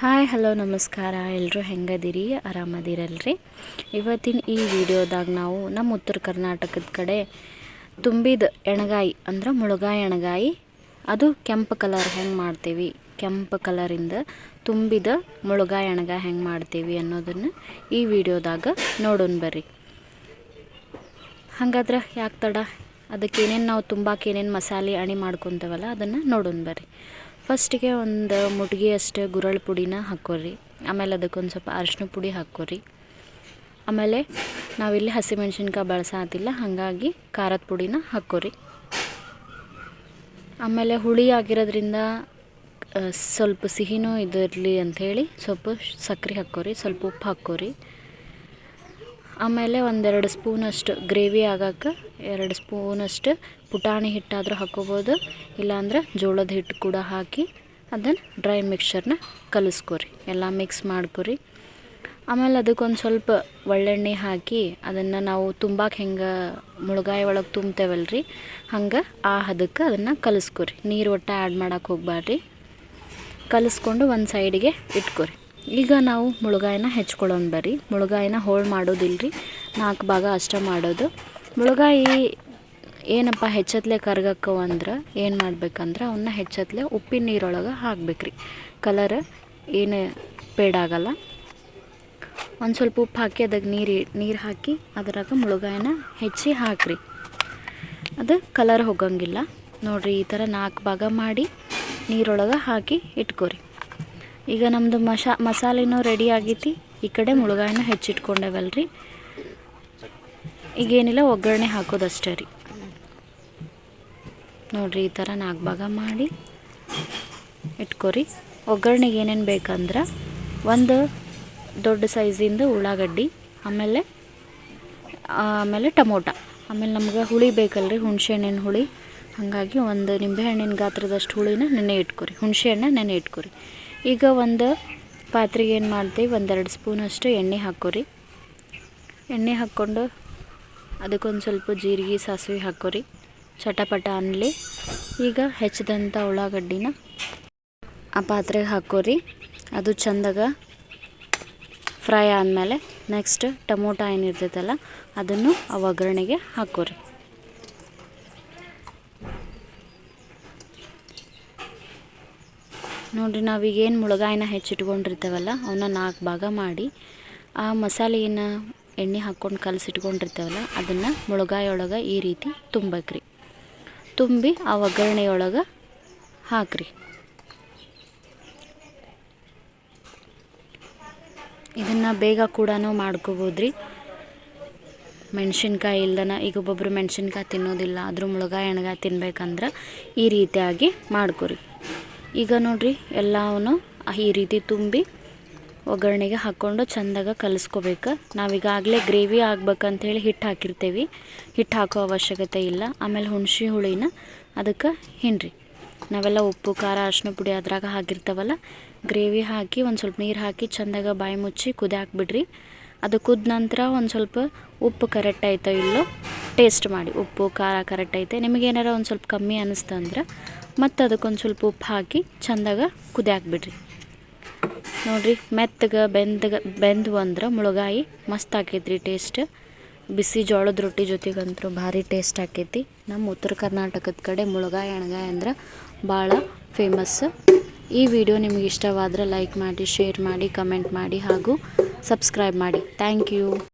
Hi, hello, ನಮಸ್ಕಾರ. ಎಲ್ಲರೂ ಹೆಂಗದಿರಿ? ಆರಾಮದಿರಲ್ರಿ? ಇವತ್ತಿನ ಈ ವಿಡಿಯೋದಾಗ ನಾವು ನಮ್ಮ ಉತ್ತರ ಕರ್ನಾಟಕದ ಕಡೆ ತುಂಬಿದ ಎಣಗಾಯಿ ಅಂದ್ರೆ ಮುಳುಗಾಯಿ ಎಣಗಾಯಿ. ಅದು ಕೆಂಪು ಕಲರ್ ಹೆಂಗೆ ಮಾಡ್ತೀವಿ? ಕೆಂಪು ಕಲರಿಂದ ತುಂಬಿದ ಮುಳುಗಾಯಿ ಎಣಗಾಯಿ ಹೆಂಗೆ ಮಾಡ್ತೀವಿ ಅನ್ನೋದನ್ನು ಈ ವಿಡಿಯೋದಾಗ ನೋಡೋಣ ಬರ್ರಿ. ಹಾಗಾದ್ರೆ ಯಾಕೆ ತಡ? ಅದಕ್ಕೆ ಏನೇನು ನಾವು ತುಂಬಾಕ ಏನೇನು ಮಸಾಲೆ ಅಣಿ ಮಾಡ್ಕೊತೇವಲ್ಲ ಅದನ್ನು ನೋಡೋಣ ಬರ್ರಿ. ಫಸ್ಟಿಗೆ ಒಂದು ಮುಟ್ಗಿ ಅಷ್ಟೇ ಗುರಳ್ ಪುಡಿನ ಹಾಕ್ಕೊರಿ. ಆಮೇಲೆ ಅದಕ್ಕೊಂದು ಸ್ವಲ್ಪ ಅರಿಶಿನ ಪುಡಿ ಹಾಕೋರಿ ಆಮೇಲೆ ನಾವಿಲ್ಲಿ ಹಸಿಮೆಣ್ಸಿನ್ಕಾಯಿ ಬಳಸಾತಿಲ್ಲ, ಹಾಗಾಗಿ ಖಾರದ ಪುಡಿನ ಹಾಕ್ಕೊರಿ. ಆಮೇಲೆ ಹುಳಿ ಆಗಿರೋದ್ರಿಂದ ಸ್ವಲ್ಪ ಸಿಹಿನೂ ಇದಿರಲಿ ಅಂಥೇಳಿ ಸ್ವಲ್ಪ ಸಕ್ಕರೆ ಹಾಕ್ಕೊರಿ, ಸ್ವಲ್ಪ ಉಪ್ಪು ಹಾಕ್ಕೊರಿ. ಆಮೇಲೆ ಒಂದೆರಡು ಸ್ಪೂನಷ್ಟು ಗ್ರೇವಿ ಆಗಕ್ಕೆ ಎರಡು ಸ್ಪೂನಷ್ಟು ಪುಟಾಣಿ ಹಿಟ್ಟಾದರೂ ಹಾಕ್ಕೋಬೋದು. ಇಲ್ಲಾಂದ್ರೆ ಜೋಳದ ಹಿಟ್ಟು ಕೂಡ ಹಾಕಿ ಅದನ್ನು ಡ್ರೈ ಮಿಕ್ಸ್ಚರ್ನ ಕಲಿಸ್ಕೊರಿ. ಎಲ್ಲ ಮಿಕ್ಸ್ ಮಾಡ್ಕೊರಿ. ಆಮೇಲೆ ಅದಕ್ಕೊಂದು ಸ್ವಲ್ಪ ಒಳ್ಳೆಣ್ಣೆ ಹಾಕಿ ಅದನ್ನು ನಾವು ತುಂಬಾಕೆ ಹೆಂಗೆ ಮುಳುಗಾಯಿ ಒಳಗೆ ತುಂಬ್ತೇವಲ್ಲ ರೀ ಹಂಗೆ ಆ ಹದಕ್ಕೆ ಅದನ್ನು ಕಲಿಸ್ಕೊರಿ. ನೀರು ಒಟ್ಟು ಆ್ಯಡ್ ಮಾಡಕ್ಕೆ ಹೋಗ್ಬಾರ್ರಿ ಕಲಿಸ್ಕೊಂಡು ಒಂದು ಸೈಡಿಗೆ ಇಟ್ಕೊರಿ. ಈಗ ನಾವು ಮುಳುಗಾಯಿನ ಹೆಚ್ಕೊಳ್ಳೋಣ ಬರ್ರಿ. ಮುಳುಗಾಯಿನ ಹೋಳು ಮಾಡೋದಿಲ್ಲ ರೀ ನಾಲ್ಕು ಭಾಗ ಅಷ್ಟೇ ಮಾಡೋದು. ಮುಳುಗಾಯಿ ಏನಪ್ಪ ಹೆಚ್ಚತ್ಲೆ ಕರ್ಗಕ್ಕವ ಅಂದ್ರೆ ಏನು ಮಾಡ್ಬೇಕಂದ್ರೆ ಅವನ್ನ ಹೆಚ್ಚತ್ಲೆ ಉಪ್ಪಿನ ನೀರೊಳಗೆ ಹಾಕ್ಬೇಕ್ರಿ. ಕಲರ್ ಏನು ಪೇಡಾಗಲ್ಲ ಒಂದು ಸ್ವಲ್ಪ ಉಪ್ಪು ಹಾಕಿ ಅದಕ್ಕೆ ನೀರು ನೀರು ಹಾಕಿ ಅದರಾಗ ಮುಳುಗಾಯಿನ ಹೆಚ್ಚಿ ಹಾಕ್ರಿ. ಅದು ಕಲರ್ ಹೋಗಂಗಿಲ್ಲ. ನೋಡ್ರಿ ಈ ಥರ ನಾಲ್ಕು ಭಾಗ ಮಾಡಿ ನೀರೊಳಗೆ ಹಾಕಿ ಇಟ್ಕೊರಿ. ಈಗ ನಮ್ಮದು ಮಶಾ, ಮಸಾಲೆನೂ ರೆಡಿ ಆಗೈತಿ. ಈ ಕಡೆ ಮುಳುಗಾಯಿನ ಹೆಚ್ಚಿಟ್ಕೊಂಡೇವಲ್ರಿ. ಈಗೇನಿಲ್ಲ, ಒಗ್ಗರಣೆ ಹಾಕೋದಷ್ಟೇ ರೀ. ನೋಡಿರಿ, ಈ ಥರ ನಾಲ್ಕು ಭಾಗ ಮಾಡಿ ಇಟ್ಕೊರಿ. ಒಗ್ಗರಣೆಗೆ ಏನೇನು ಬೇಕಂದ್ರೆ ಒಂದು ದೊಡ್ಡ ಸೈಜಿಂದ ಉಳ್ಳಾಗಡ್ಡಿ, ಆಮೇಲೆ ಆಮೇಲೆ ಟಮೋಟ. ಆಮೇಲೆ ನಮ್ಗೆ ಹುಳಿ ಬೇಕಲ್ರಿ ಹುಣಸೆ ಹಣ್ಣಿನ ಹುಳಿ. ಹಾಗಾಗಿ ಒಂದು ನಿಂಬೆಹಣ್ಣಿನ ಗಾತ್ರದಷ್ಟು ಹುಳಿನ ನೆನೆ ಇಟ್ಕೊರಿ. ಹುಣಸೆಹಣ್ಣ ನೆನೆ ಇಟ್ಕೊರಿ. ಈಗ ಒಂದು ಪಾತ್ರೆಗೆ ಏನು ಮಾಡ್ತೀವಿ? ಒಂದೆರಡು ಸ್ಪೂನಷ್ಟು ಎಣ್ಣೆ ಹಾಕೋರಿ ಎಣ್ಣೆ ಹಾಕ್ಕೊಂಡು ಅದಕ್ಕೊಂದು ಸ್ವಲ್ಪ ಜೀರಿಗೆ, ಸಾಸಿವೆ ಹಾಕೋರಿ ಚಟಪಟ ಅನ್ನಲಿ ಈಗ ಹೆಚ್ಚಿದಂಥ ಉಳ್ಳಾಗಡ್ಡಿನ ಆ ಪಾತ್ರೆಗೆ ಹಾಕೋರಿ ಅದು ಚಂದಾಗ ಫ್ರೈ ಆದಮೇಲೆ ನೆಕ್ಸ್ಟ್ ಟೊಮೊಟೊ ಏನಿರ್ತೈತಲ್ಲ, ಅದನ್ನು ಆ ಒಗ್ಗರಣೆಗೆ ಹಾಕ್ಕೊರಿ. ನೋಡಿರಿ, ನಾವೀಗೇನು ಮುಳುಗಾಯಿನ ಹೆಚ್ಚಿಟ್ಕೊಂಡಿರ್ತೇವಲ್ಲ ಅವನ್ನ ನಾಲ್ಕು ಭಾಗ ಮಾಡಿ, ಆ ಮಸಾಲೆಯನ್ನು ಎಣ್ಣೆ ಹಾಕ್ಕೊಂಡು ಕಲಸಿಟ್ಕೊಂಡಿರ್ತೇವಲ್ಲ, ಅದನ್ನು ಮುಳುಗಾಯೊಳಗೆ ಈ ರೀತಿ ತುಂಬಕ್ರಿ. ತುಂಬಿ ಆ ಒಗ್ಗರಣೆಯೊಳಗೆ ಹಾಕ್ರಿ. ಇದನ್ನು ಬೇಗ ಕೂಡ ಮಾಡ್ಕೋಬೋದ್ರಿ. ಮೆಣಸಿನ್ಕಾಯಿ ಇಲ್ದನ ಈಗ ಒಬ್ಬೊಬ್ರು ಮೆಣಸಿನ್ಕಾಯಿ ತಿನ್ನೋದಿಲ್ಲ, ಆದರೂ ಮುಳುಗಾಯಿ ಎಣ್ಗಾಯಿ ತಿನ್ಬೇಕಂದ್ರೆ ಈ ರೀತಿಯಾಗಿ ಮಾಡ್ಕೊರಿ. ಈಗ ನೋಡ್ರಿ ಎಲ್ಲವನ್ನು ಈ ರೀತಿ ತುಂಬಿ ಒಗ್ಗರಣೆಗೆ ಹಾಕ್ಕೊಂಡು ಚಂದಾಗ ಕಲಿಸ್ಕೋಬೇಕು. ನಾವೀಗಾಗಲೇ ಗ್ರೇವಿ ಆಗ್ಬೇಕಂತೇಳಿ ಹಿಟ್ಟು ಹಾಕಿರ್ತೇವೆ. ಹಿಟ್ಟು ಹಾಕೋ ಅವಶ್ಯಕತೆ ಇಲ್ಲ. ಆಮೇಲೆ ಹುಣಸೆ ಹುಳಿನ ಅದಕ್ಕೆ ಹಿಂಡ್ರಿ. ನಾವೆಲ್ಲ ಉಪ್ಪು, ಖಾರ ಅರಿಶಿನ ಪುಡಿ ಅದ್ರಾಗ ಹಾಕಿರ್ತಾವಲ್ಲ, ಗ್ರೇವಿ ಹಾಕಿ ಒಂದು ಸ್ವಲ್ಪ ನೀರು ಹಾಕಿ ಚಂದಾಗ ಬಾಯಿ ಮುಚ್ಚಿ ಕುದಿ ಅದು ಕುದ ನಂತರ ಒಂದು ಸ್ವಲ್ಪ ಉಪ್ಪು ಕರೆಕ್ಟ್ ಆಯ್ತೋ ಇಲ್ಲೋ, ಟೇಸ್ಟ್ ಮಾಡಿ. ಉಪ್ಪು, ಖಾರ ಕರೆಕ್ಟ್ ಐತೆ. ನಿಮಗೇನಾರ ಒಂದು ಸ್ವಲ್ಪ ಕಮ್ಮಿ ಅನ್ನಿಸ್ತಂದ್ರೆ ಮತ್ತು ಅದಕ್ಕೊಂದು ಸ್ವಲ್ಪ ಉಪ್ಪು ಹಾಕಿ ಚಂದಾಗ ಕುದಿಯಾಕ್ ಬಿಡ್ರಿ ನೋಡ್ರಿ, ಮೆತ್ತಗೆ, ಬೆಂದಗ, ಬೆಂದು ಅಂದ್ರೆ ಮುಳುಗಾಯಿ ಮಸ್ತ್ ಆಕೈತ್ರಿ ಟೇಸ್ಟ್ ಬಿಸಿ ಜೋಳದ ರೊಟ್ಟಿ ಜೊತೆಗಂತೂ ಭಾರಿ ಟೇಸ್ಟ್ ಆಕೈತಿ. ನಮ್ಮ ಉತ್ತರ ಕರ್ನಾಟಕದ ಕಡೆ ಮುಳುಗಾಯಿ ಎಣ್ಗಾಯಿ ಅಂದ್ರೆ ಭಾಳ ಫೇಮಸ್ ಈ ವಿಡಿಯೋ ನಿಮಗೆ ಇಷ್ಟವಾದರೆ ಲೈಕ್ ಮಾಡಿ ಶೇರ್ ಮಾಡಿ ಕಮೆಂಟ್ ಮಾಡಿ ಹಾಗೂ ಸಬ್ಸ್ಕ್ರೈಬ್ ಮಾಡಿ. Thank you